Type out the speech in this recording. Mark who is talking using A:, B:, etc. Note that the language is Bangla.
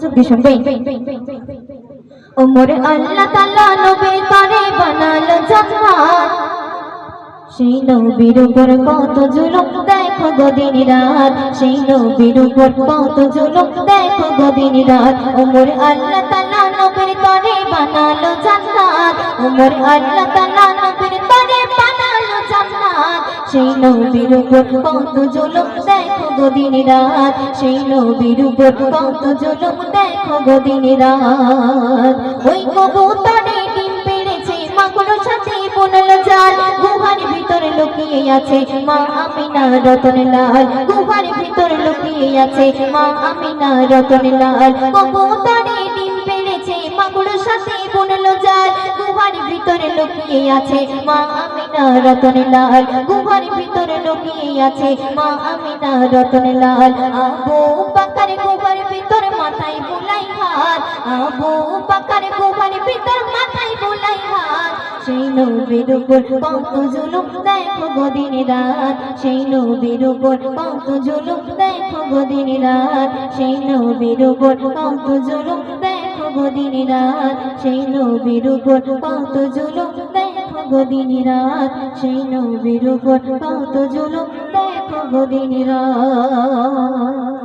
A: শুনবে ওমর আল্লাহ তাআলা নবী করে বানালো জান্নাত। সেই নবীর উপর কত জুলুম, দেখো গদিন রাত। সেই নবীর উপর কত জুলুম, দেখো গদিন রাত। ওমর আল্লাহ তাআলা নবীর করে বানালো জান্নাত। ওমর আল্লাহ তাআলা নবীর করে বানালো জান্নাত। সেই নবীর উপর কত জুলুম রাত সেই নবীর উপর কত মাগুলো সাথে বুনল জাল। গুহার ভিতরে লুকিয়ে আছে মা আমিনা রতন লাল গুহার ভিতরে লুকিয়ে আছে মা আমিনা রতন লাল কবুতরে ডিম পেড়েছে মাগুলো সাথে বুনল জাল। গুহার ভিতরে লুকিয়ে আছে মা আমিনা গুহার ভিতরে লুকিয়ে আছে। মা আমিনা রতন লাল আবু বাকার গুহার ভিতরে মাথায় বুলাই হাত। আবু বাকার গুহার ভিতর মাথায় বুলাই হাত। সেই নবীর উপর কত জুলুম, দেখো গদিন রাত। সেই নবীর উপর কত জুলুম, দেখো গদিন রাত। সেই নবীর উপর কত জুলুম, দেখো গদিন রাত। সেই নবীর উপর কত জুলুম গদিন রাত সেই নবীর উপর কত জুলুম দেখো গদিন রাত